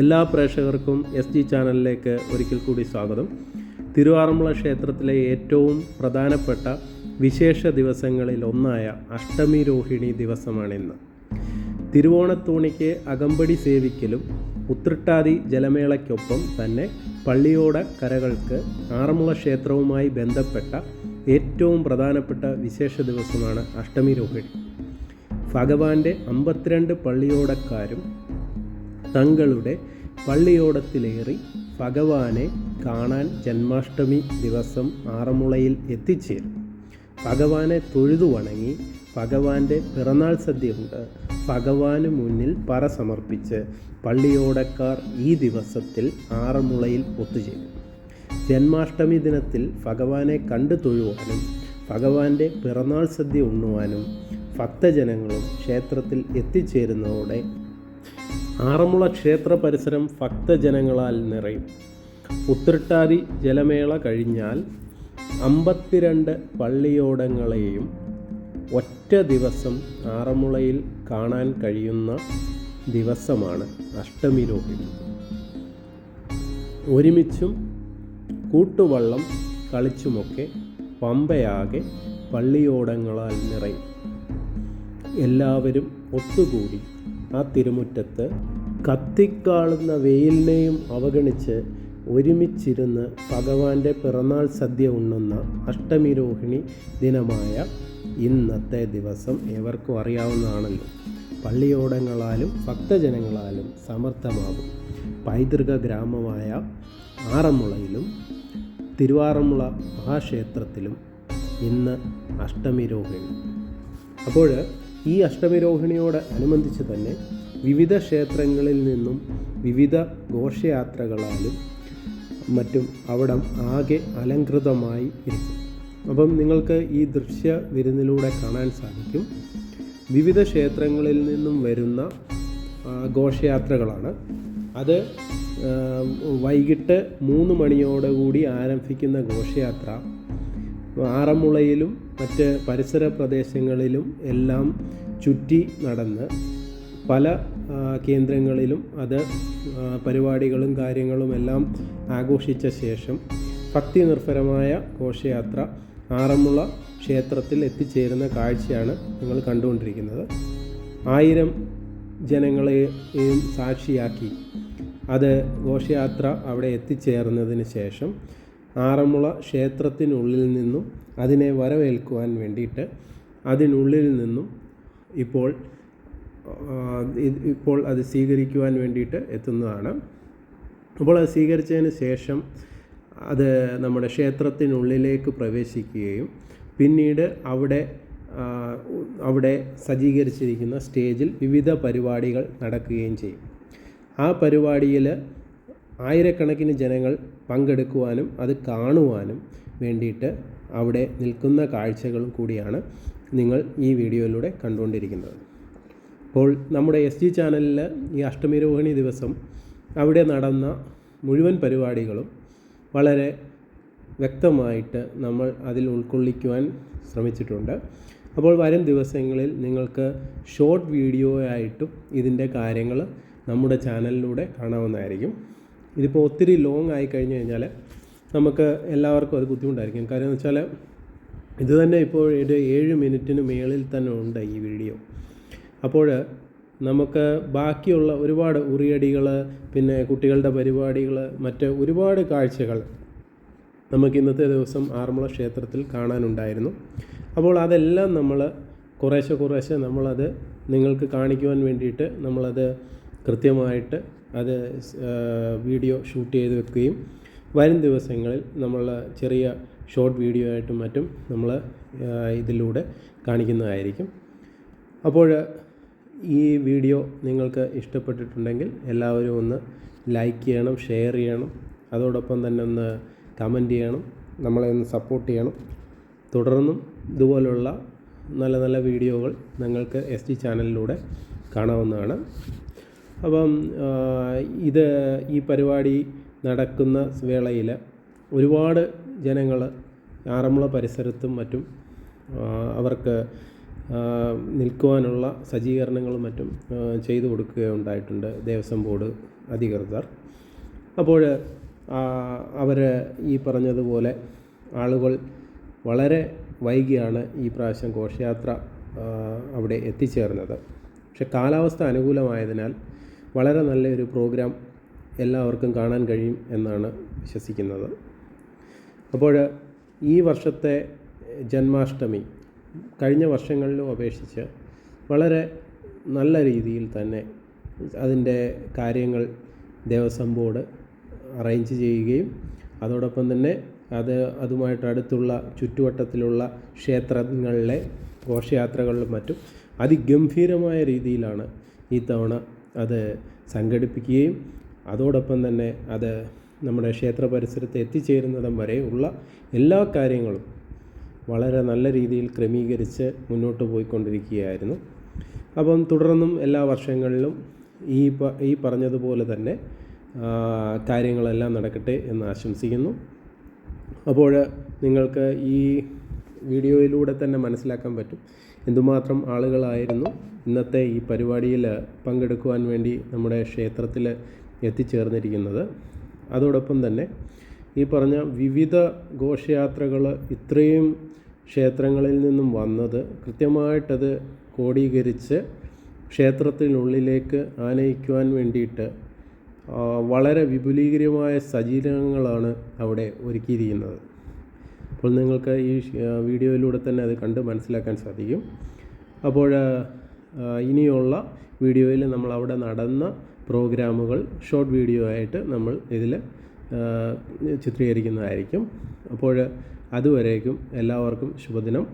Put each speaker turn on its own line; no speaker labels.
എല്ലാ പ്രേക്ഷകർക്കും S G ചാനലിലേക്ക് ഒരിക്കൽ കൂടി സ്വാഗതം. തിരുവാറന്മുള ക്ഷേത്രത്തിലെ ഏറ്റവും പ്രധാനപ്പെട്ട വിശേഷ ദിവസങ്ങളിൽ ഒന്നായ അഷ്ടമി രോഹിണി ദിവസമാണിന്ന്. തിരുവോണത്തോണിക്ക് അകമ്പടി സേവിക്കലും ഉത്രട്ടാതി ജലമേളയ്ക്കൊപ്പം തന്നെ പള്ളിയോട കരകൾക്ക് ആറന്മുള ക്ഷേത്രവുമായി ബന്ധപ്പെട്ട ഏറ്റവും പ്രധാനപ്പെട്ട വിശേഷ ദിവസമാണ് അഷ്ടമി രോഹിണി. ഭഗവാന്റെ അമ്പത്തിരണ്ട് പള്ളിയോടക്കാരും തങ്ങളുടെ പള്ളിയോടത്തിലേറി ഭഗവാനെ കാണാൻ ജന്മാഷ്ടമി ദിവസം ആറന്മുളയിൽ എത്തിച്ചേരും. ഭഗവാനെ തൊഴുതു വണങ്ങി ഭഗവാന്റെ പിറന്നാൾ സദ്യ ഉണ്ട് ഭഗവാന് മുന്നിൽ പറ സമർപ്പിച്ച് പള്ളിയോടക്കാർ ഈ ദിവസത്തിൽ ആറന്മുളയിൽ ഒത്തുചേരും. ജന്മാഷ്ടമി ദിനത്തിൽ ഭഗവാനെ കണ്ടു തൊഴുവാനും ഭഗവാന്റെ പിറന്നാൾ സദ്യ ഉണ്ണുവാനും ഭക്തജനങ്ങളും ക്ഷേത്രത്തിൽ എത്തിച്ചേരുന്നതോടെ ആറന്മുള ക്ഷേത്ര പരിസരം ഭക്തജനങ്ങളാൽ നിറയും. ഉത്രട്ടാതി ജലമേള കഴിഞ്ഞാൽ അമ്പത്തിരണ്ട് പള്ളിയോടങ്ങളെയും ഒറ്റ ദിവസം ആറന്മുളയിൽ കാണാൻ കഴിയുന്ന ദിവസമാണ് അഷ്ടമി രോഹിണി. ഒരുമിച്ചും കൂട്ടുവള്ളം കളിച്ചുമൊക്കെ പമ്പയാകെ പള്ളിയോടങ്ങളാൽ നിറയും. എല്ലാവരും ഒത്തുകൂടി ആ തിരുമുറ്റത്ത് കത്തിക്കാളുന്ന വെയിലിനെയും അവഗണിച്ച് ഒരുമിച്ചിരുന്ന് ഭഗവാന്റെ പിറന്നാൾ സദ്യ ഉണ്ണുന്ന അഷ്ടമി രോഹിണി ദിനമായ ഇന്നത്തെ ദിവസം ഏവർക്കും അറിയാവുന്നതാണല്ലോ. പള്ളിയോടങ്ങളാലും ഭക്തജനങ്ങളാലും സമർത്ഥമാകും. പൈതൃക ഗ്രാമമായ ആറന്മുളയിലും തിരുവാറന്മുള മഹാക്ഷേത്രത്തിലും ഇന്ന് അഷ്ടമി രോഹിണി അപ്പോൾ ഈ അഷ്ടമിരോഹിണിയോട് അനുബന്ധിച്ച് തന്നെ വിവിധ ക്ഷേത്രങ്ങളിൽ നിന്നും വിവിധ ഘോഷയാത്രകളാലും മറ്റും അവിടം ആകെ അലങ്കൃതമായി ഇരിക്കും. അപ്പം നിങ്ങൾക്ക് ഈ ദൃശ്യ വിരുന്നിലൂടെ കാണാൻ സാധിക്കും. വിവിധ ക്ഷേത്രങ്ങളിൽ നിന്നും വരുന്ന ഘോഷയാത്രകളാണ്. അത് വൈകിട്ട് മൂന്ന് മണിയോടുകൂടി ആരംഭിക്കുന്ന ഘോഷയാത്ര ആറന്മുളയിലും മറ്റ് പരിസര പ്രദേശങ്ങളിലും എല്ലാം ചുറ്റി നടന്ന് പല കേന്ദ്രങ്ങളിലും അത് പരിപാടികളും കാര്യങ്ങളും എല്ലാം ആഘോഷിച്ച ശേഷം ഭക്തി നിർഭരമായ ഘോഷയാത്ര ആറന്മുള ക്ഷേത്രത്തിൽ എത്തിച്ചേരുന്ന കാഴ്ചയാണ് നിങ്ങൾ കണ്ടുകൊണ്ടിരിക്കുന്നത്. ആയിരം ജനങ്ങളെയും സാക്ഷിയാക്കി അത് ഘോഷയാത്ര അവിടെ എത്തിച്ചേർന്നതിന് ശേഷം ആറന്മുള ക്ഷേത്രത്തിനുള്ളിൽ നിന്നും അതിനെ വരവേൽക്കുവാൻ വേണ്ടിയിട്ട് അതിനുള്ളിൽ നിന്നും ഇപ്പോൾ ഇപ്പോൾ അത് സ്വീകരിക്കുവാൻ വേണ്ടിയിട്ട് എത്തുന്നതാണ്. അപ്പോൾ അത് സ്വീകരിച്ചതിന് ശേഷം അത് നമ്മുടെ ക്ഷേത്രത്തിനുള്ളിലേക്ക് പ്രവേശിക്കുകയും പിന്നീട് അവിടെ അവിടെ സജ്ജീകരിച്ചിരിക്കുന്ന സ്റ്റേജിൽ വിവിധ പരിപാടികൾ നടക്കുകയും ചെയ്യും. ആ പരിപാടിയിൽ ആയിരക്കണക്കിന് ജനങ്ങൾ പങ്കെടുക്കുവാനും അത് കാണുവാനും വേണ്ടിയിട്ട് അവിടെ നിൽക്കുന്ന കാഴ്ചകളും കൂടിയാണ് നിങ്ങൾ ഈ വീഡിയോയിലൂടെ കണ്ടുകൊണ്ടിരിക്കുന്നത്. അപ്പോൾ നമ്മുടെ എസ് ജി ചാനലിൽ ഈ അഷ്ടമിരോഹിണി ദിവസം അവിടെ നടന്ന മുഴുവൻ പരിപാടികളും വളരെ വ്യക്തമായിട്ട് നമ്മൾ അതിൽ ഉൾക്കൊള്ളിക്കുവാൻ ശ്രമിച്ചിട്ടുണ്ട്. അപ്പോൾ വരും ദിവസങ്ങളിൽ നിങ്ങൾക്ക് ഷോർട്ട് വീഡിയോ ആയിട്ടും ഇതിന്റെ കാര്യങ്ങൾ നമ്മുടെ ചാനലിലൂടെ കാണാവുന്നതായിരിക്കും. ഇതിപ്പോൾ ഒത്തിരി ലോങ് ആയി കഴിഞ്ഞു കഴിഞ്ഞാൽ നമുക്ക് എല്ലാവർക്കും അത് ബുദ്ധിമുട്ടായിരിക്കും. കാര്യം എന്ന് വെച്ചാൽ ഇത് തന്നെ ഇപ്പോൾ ഒരു ഏഴ് മിനിറ്റിന് മേളിൽ തന്നെ ഉണ്ട് ഈ വീഡിയോ അപ്പോൾ നമുക്ക് ബാക്കിയുള്ള ഒരുപാട് ഉറിയടികൾ പിന്നെ കുട്ടികളുടെ പരിപാടികൾ മറ്റ് ഒരുപാട് കാഴ്ചകൾ നമുക്ക് ഇന്നത്തെ ദിവസം ആറന്മുള ക്ഷേത്രത്തിൽ കാണാനുണ്ടായിരുന്നു. അപ്പോൾ അതെല്ലാം നമ്മൾ കുറേശ്ശെ കുറേശ്ശെ നമ്മളത് നിങ്ങൾക്ക് കാണിക്കുവാൻ വേണ്ടിയിട്ട് നമ്മളത് കൃത്യമായിട്ട് അത് വീഡിയോ ഷൂട്ട് ചെയ്ത് വെക്കുകയും വരും ദിവസങ്ങളിൽ നമ്മൾ ചെറിയ ഷോർട്ട് വീഡിയോ ആയിട്ടും മറ്റും നമ്മൾ ഇതിലൂടെ കാണിക്കുന്നതായിരിക്കും. അപ്പോൾ ഈ വീഡിയോ നിങ്ങൾക്ക് ഇഷ്ടപ്പെട്ടിട്ടുണ്ടെങ്കിൽ എല്ലാവരും ഒന്ന് ലൈക്ക് ചെയ്യണം ഷെയർ ചെയ്യണം. അതോടൊപ്പം തന്നെ ഒന്ന് കമന്റ് ചെയ്യണം നമ്മളെ ഒന്ന് സപ്പോർട്ട് ചെയ്യണം. തുടർന്നും ഇതുപോലുള്ള നല്ല നല്ല വീഡിയോകൾ നിങ്ങൾക്ക് എസ് ടി ചാനലിലൂടെ കാണാവുന്നതാണ്. അപ്പം ഇത് ഈ പരിപാടി നടക്കുന്ന വേളയിൽ ഒരുപാട് ജനങ്ങൾ ആറന്മുള പരിസരത്തും മറ്റും അവർക്ക് നിൽക്കുവാനുള്ള സജ്ജീകരണങ്ങളും മറ്റും ചെയ്തു കൊടുക്കുകയുണ്ടായിട്ടുണ്ട് ദേവസ്വം ബോർഡ് അധികൃതർ. അപ്പോൾ അവർ ഈ പറഞ്ഞതുപോലെ ആളുകൾ വളരെ വൈകിയാണ് ഈ പ്രാവശ്യം ഘോഷയാത്ര അവിടെ എത്തിച്ചേർന്നത്. പക്ഷെ കാലാവസ്ഥ അനുകൂലമായതിനാൽ വളരെ നല്ലൊരു പ്രോഗ്രാം എല്ലാവർക്കും കാണാൻ കഴിയും എന്നാണ് വിശ്വസിക്കുന്നത്. അപ്പോൾ ഈ വർഷത്തെ ജന്മാഷ്ടമി കഴിഞ്ഞ വർഷങ്ങളിലും അപേക്ഷിച്ച് വളരെ നല്ല രീതിയിൽ തന്നെ അതിന്റെ കാര്യങ്ങൾ ദേവസ്വം ബോർഡ് അറേഞ്ച് ചെയ്യുകയും അതോടൊപ്പം തന്നെ അത് അതുമായിട്ട് അടുത്തുള്ള ചുറ്റുവട്ടത്തിലുള്ള ക്ഷേത്രങ്ങളിലെ ഘോഷയാത്രകളിലും മറ്റും അതിഗംഭീരമായ രീതിയിലാണ് ഈ തവണ അത് സംഘടിപ്പിക്കുകയും അതോടൊപ്പം തന്നെ അത് നമ്മുടെ ക്ഷേത്ര പരിസരത്ത് എത്തിച്ചേരുന്നിടം ഉള്ള എല്ലാ കാര്യങ്ങളും വളരെ നല്ല രീതിയിൽ ക്രമീകരിച്ച് മുന്നോട്ട് പോയിക്കൊണ്ടിരിക്കുകയായിരുന്നു. അപ്പം തുടർന്നും എല്ലാ വർഷങ്ങളിലും ഈ ഈ പറഞ്ഞതുപോലെ തന്നെ കാര്യങ്ങളെല്ലാം നടക്കട്ടെ എന്ന് ആശംസിക്കുന്നു. അപ്പോൾ നിങ്ങൾക്ക് ഈ വീഡിയോയിലൂടെ തന്നെ മനസ്സിലാക്കാൻ പറ്റും. എന്തുമാത്രം ആളുകളായിരുന്നു ഇന്നത്തെ ഈ പരിപാടിയിൽ പങ്കെടുക്കുവാൻ വേണ്ടി നമ്മുടെ ക്ഷേത്രത്തിൽ എത്തിച്ചേർന്നിരിക്കുന്നത്. അതോടൊപ്പം തന്നെ ഈ പറഞ്ഞ വിവിധ ഘോഷയാത്രകൾ ഇത്രയും ക്ഷേത്രങ്ങളിൽ നിന്നും വന്നത് കൃത്യമായിട്ടത് ക്രോഡീകരിച്ച് ക്ഷേത്രത്തിനുള്ളിലേക്ക് ആനയിക്കുവാൻ വേണ്ടിയിട്ട് വളരെ വിപുലീകരമായ സജ്ജീകരണങ്ങളാണ് അവിടെ ഒരുക്കിയിരിക്കുന്നത്. അപ്പോൾ നിങ്ങൾക്ക് ഈ വീഡിയോയിലൂടെ തന്നെ അത് കണ്ട് മനസ്സിലാക്കാൻ സാധിക്കും. അപ്പോൾ ഇനിയുള്ള വീഡിയോയിൽ നമ്മൾ അവിടെ നടന്ന പ്രോഗ്രാമുകൾ ഷോർട്ട് വീഡിയോ ആയിട്ട് നമ്മൾ ഇതിൽ ചിത്രീകരിക്കുന്നതായിരിക്കും. അപ്പോൾ അതുവരേക്കും എല്ലാവർക്കും ശുഭദിനം.